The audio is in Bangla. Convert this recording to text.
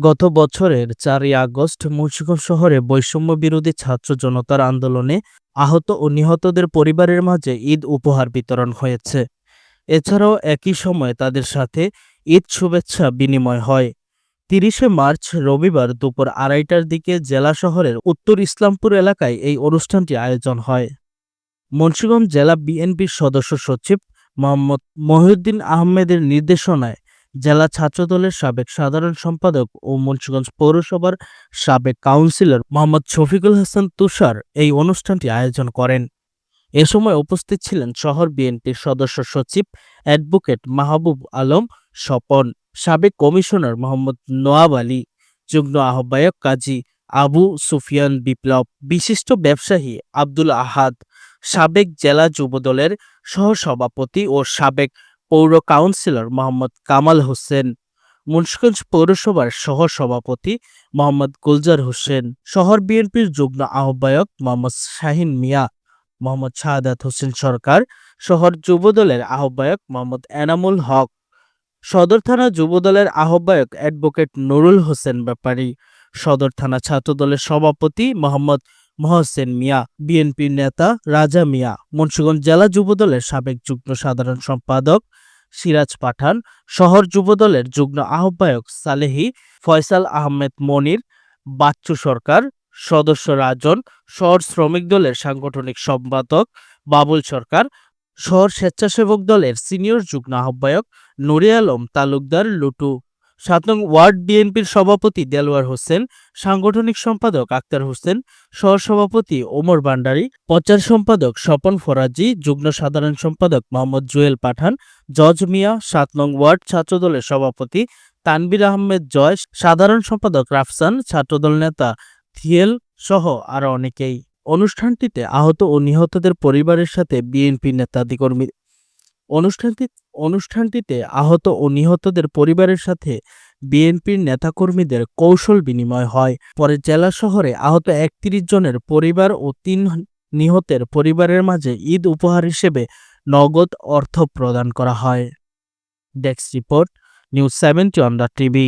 গত বছরের চারই আগস্ট মুন্সিগঞ্জ শহরে বৈষম্য বিরোধী ছাত্র জনতার আন্দোলনে আহত ও নিহতদের পরিবারের মাঝে ঈদ উপহার বিতরণ হয়েছে। এছাড়াও একই সময়ে তাদের সাথে ঈদ শুভেচ্ছা বিনিময় হয়। তিরিশে মার্চ রবিবার দুপুর আড়াইটার দিকে জেলা শহরের উত্তর ইসলামপুর এলাকায় এই অনুষ্ঠানটি আয়োজন হয়। মুন্সিগঞ্জ জেলা বিএনপির সদস্য সচিব মোহাম্মদ মহিউদ্দিন আহমেদের নির্দেশনায় জেলা ছাত্রদলের সাবেক সাধারণ সম্পাদক ও মুন্সিগঞ্জ পৌরসভার সাবেক কাউন্সিলর মোহাম্মদ শফিকুল হাসান তুষার এই অনুষ্ঠানটি আয়োজন করেন। এ সময় উপস্থিত ছিলেন শহর বিএনপির সদস্য সচিব অ্যাডভোকেট মাহবুব আলম স্বপন, সাবেক কমিশনার মোহাম্মদ নোয়াব আলী, যুগ্ম আহ্বায়ক কাজী আবু সুফিয়ান বিপ্লব, বিশিষ্ট ব্যবসায়ী আব্দুল আহাদ, সাবেক জেলা যুবদলের সহসভাপতি ও সাবেক পৌর কাউন্সিলর মোহাম্মদ কামাল হোসেন, মুন্সগঞ্জ পৌরসভার সহ সভাপতি মোহাম্মদ গুলজার হোসেন, শহর বিএনপির যুগ্ম আহ্বায়ক মোহাম্মদ শাহিন মিয়া, মোহাম্মদ শাহাদাত হোসেন সরকার, শহর যুবদলের আহ্বায়ক মোহাম্মদ এনামুল হক, সদর থানা যুবদলের আহ্বায়ক অ্যাডভোকেট নুরুল হোসেন ব্যাপারী, সদর থানা ছাত্রদলের সভাপতি মোহাম্মদ মহসেন মিয়া, বিএনপি নেতা রাজা মিয়া, মুন্সিগঞ্জ জেলা যুবদলের সাবেক যুগ্ম সাধারণ সম্পাদক সিরাজ পাঠান, শহর যুবদলের যুগ্ম আহ্বায়ক সালেহি, ফয়সাল আহমেদ মনির, বাচ্চু সরকার, সদস্য রাজন, শহর শ্রমিক দলের সাংগঠনিক সম্পাদক বাবুল সরকার, শহর স্বেচ্ছাসেবক দলের সিনিয়র যুগ্ম আহ্বায়ক নুরে আলম তালুকদার লুটু। সাত নং ওয়ার্ড বিএনপির সভাপতি দেলোয়ার হোসেন, সাংগঠনিক সম্পাদক আক্তার হোসেন, সহসভাপতি ওমর ভান্ডারী, প্রচার সম্পাদক স্বপন ফরাজি, যুগ্ম সাধারণ সম্পাদক মোহাম্মদ জুয়েল পাঠান, জজ মিয়া, সাত নং ওয়ার্ড ছাত্রদলের সভাপতি তানবির আহমেদ জয়, সাধারণ সম্পাদক রাফসান, ছাত্রদল নেতা থিয়েল সহ আরও অনেকেই। অনুষ্ঠানটিতে আহত ও নিহতদের পরিবারের সাথে বিএনপি নেতাদি কর্মী অনুষ্ঠানটি, অনুষ্ঠানটিতে আহত ও নিহতদের পরিবারের সাথে বিএনপির নেতাকর্মীদের কৌশল বিনিময় হয়। পরে জেলা শহরে আহত একত্রিশ জনের পরিবার ও তিন নিহতের পরিবারের মাঝে ঈদ উপহার হিসেবে নগদ অর্থ প্রদান করা হয়। Desk report, news seventy on the TV.